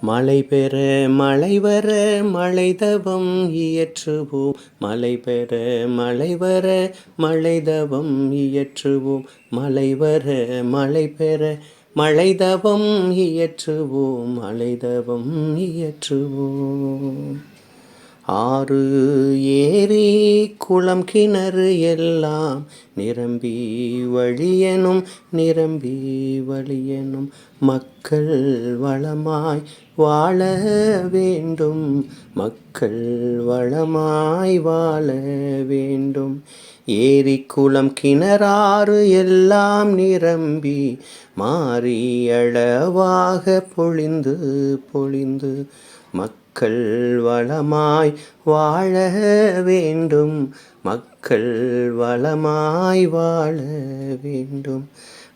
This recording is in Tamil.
மழை பெற மழை வர மழை தவம் இயற்றுவோம். மழை பெற மழை வர மழை தவம் இயற்றுவோம். மழை வர மழை பெற மழை தவம் இயற்றுவோம். மழை தவம் இயற்றுவோம். ஆறு ஏரி குளம் கிணறு எல்லாம் நிரம்பி வழியனும் நிரம்பி வழியனும். மக்கள் வளமாய் வாழ வேண்டும். மக்கள் வளமாய் வாழ வேண்டும். ஏரி குளம் கிணறாறு எல்லாம் நிரம்பி மாறி அளவாக பொழிந்து பொழிந்து மக்கள் வளமாய் வாழ வேண்டும். மக்கள் வளமாய் வாழ வேண்டும்.